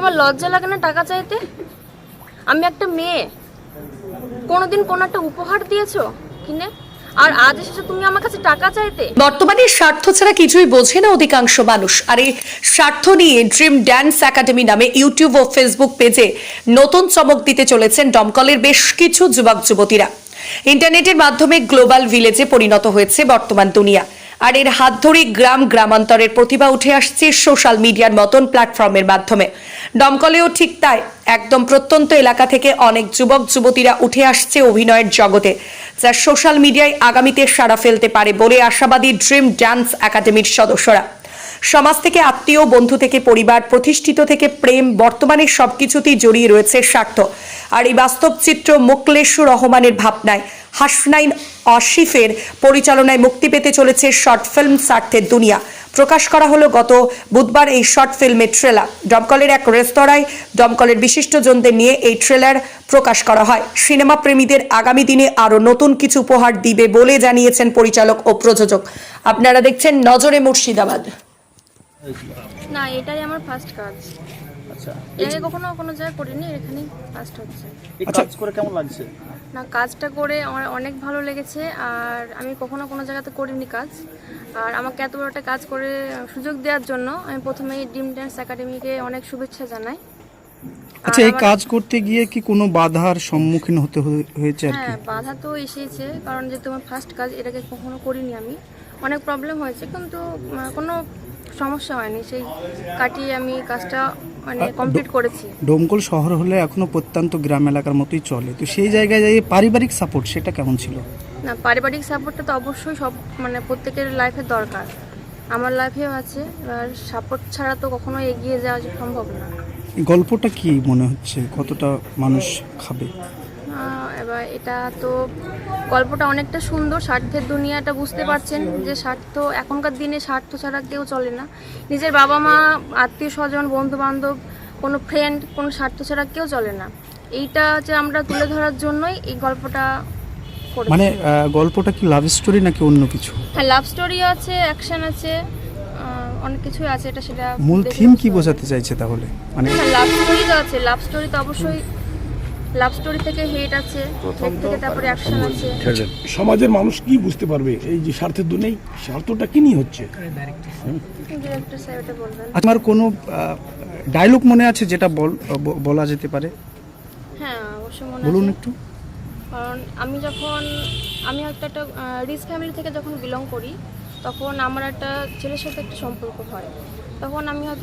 তোমার লজ্জা লাগে না টাকা চাইতে? আমি একটা মেয়ে। কোনোদিন কোনো একটা উপহার দিয়েছ কিনে? আর আজ এসেছ তুমি আমার কাছে টাকা চাইতে? বর্তমানে স্বার্থ ছাড়া কিছুই বোঝে না অধিকাংশ মানুষ। আর এই স্বার্থ নিয়ে ড্রিম ড্যান্স একাডেমি নামে ইউটিউব ও ফেসবুক পেজে নতুন চমক দিতে চলেছেন দমকলের বেশ কিছু যুবক, যুবতীরা। ইন্টারনেটের মাধ্যমে গ্লোবাল ভিলেজে পরিণত হয়েছে বর্তমান দুনিয়া। আর এর হাত ধরে গ্রাম, গ্রামান্তরের প্রতিভা উঠে আসছে সোশ্যাল মিডিয়ার মতন প্ল্যাটফর্মের মাধ্যমে। দমকলেও ঠিক তাই। একদম প্রত্যন্ত এলাকা থেকে অনেক যুবক, যুবতীরা উঠে আসছে অভিনয়ের জগতে, যা সোশ্যাল মিডিয়ায় আগামীতে সাড়া ফেলতে পারে বলে আশাবাদী ড্রিম ড্যান্স একাডেমির সদস্যরা। সমাজ থেকে আত্মীয়, বন্ধু থেকে পরিবার, প্রতিষ্ঠিত থেকে প্রেম, বর্তমানে সবকিছুতেই জড়িয়ে রয়েছে স্বার্থ। আর এই বাস্তব চিত্র মোকলেশ্বর রহমানের ভাবনায়, হাসনাইন অসিফের পরিচালনায় মুক্তি পেতে চলেছে শর্ট ফিল্ম স্বার্থের দুনিয়া। প্রকাশ করা হলো গত বুধবার এই শর্ট ফিল্মের ট্রেলার দমকলের এক রেস্তোরাঁয় দমকলের বিশিষ্টজনদের নিয়ে এই ট্রেলার প্রকাশ করা হয়। সিনেমা প্রেমীদের আগামী দিনে আরও নতুন কিছু উপহার দিবে বলে জানিয়েছেন পরিচালক ও প্রযোজক। আপনারা দেখছেন নজরে মুর্শিদাবাদ। না এটাই আমার ফার্স্ট কাজ। আচ্ছা। এর আগে কখনো কোনো জায়গায় করিনি এখানেই ফার্স্ট হচ্ছে। এই কাজ করে কেমন লাগছে? না কাজটা করে আমার অনেক ভালো লেগেছে আর আমি কখনো কোনো জায়গাতে করিনি কাজ। আর আমাকে এত বড় একটা কাজ করে সুযোগ দেওয়ার জন্য আমি প্রথমেই ডিম ড্যান্স একাডেমিকে অনেক শুভেচ্ছা জানাই। আচ্ছা এই কাজ করতে গিয়ে কি কোনো বাধার সম্মুখীন হতে হয়েছে আর কি? হ্যাঁ বাধা তো এসেছে কারণ যে তোমার ফার্স্ট কাজ এটাকে কখনো করিনি আমি। অনেক প্রবলেম হয়েছে কিন্তু কোনো সমস্যা হয়নি সেই কাটিয়ে আমি কাজটা মানে কমপ্লিট করেছি। ডোমকল শহর হলে এখনও প্রত্যন্ত গ্রাম এলাকার মতোই চলে। তো সেই জায়গায় যে পারিবারিক সাপোর্ট সেটা কেমন ছিল? না পারিবারিক সাপোর্টটা তো অবশ্যই সব মানে প্রত্যেকের লাইফে দরকার। আমার লাইফেও আছে এবার সাপোর্ট ছাড়া তো কখনো এগিয়ে যাওয়া সম্ভব না। গল্পটা কি মনে হচ্ছে? কতটা মানুষ খাবে? এবার এটা তো গল্পটা অনেকটা সুন্দর স্বার্থের দুনিয়াটা বুঝতে পারছেন যে স্বার্থ এখনকার দিনে স্বার্থ ছাড়া কেউ চলে না। নিজের বাবা মা আত্মীয় স্বজন বন্ধু বান্ধব কোনো ফ্রেন্ড কোনো স্বার্থ ছাড়া কেউ চলে না। এইটা যে আমরা তুলে ধরার জন্যই এই গল্পটা মানে গল্পটা কি লাভ স্টোরি নাকি অন্য কিছু? হ্যাঁ লাভ স্টোরি আছে অ্যাকশন আছে অনেক কিছুই আছে এটা সেটা মূল থিম কি বোঝাতে চাইছে তাহলে? মানে হ্যাঁ লাভ স্টোরি তো আছে লাভ স্টোরি তো অবশ্যই লাভ স্টোরি থেকে হেট আছে থেকে তারপরে অ্যাকশন আছে। সমাজের মানুষ কি বুঝতে পারবে? এই যে স্বার্থের দুনেই স্বার্থটা কি নিয়ে হচ্ছে? ডিরেক্টর সাহেব আমার কোনো ডায়লগ মনে আছে যেটা বল ব- বলা যেতে পারে? হ্যাঁ অবশ্যই মনে বলুন একটু। কারণ আমি যখন আমি একটা একটা রিচ ফ্যামিলি থেকে যখন বিলং করি তখন আমার একটা ছেলের সাথে একটা সম্পর্ক হয়। তখন আমি হয়তো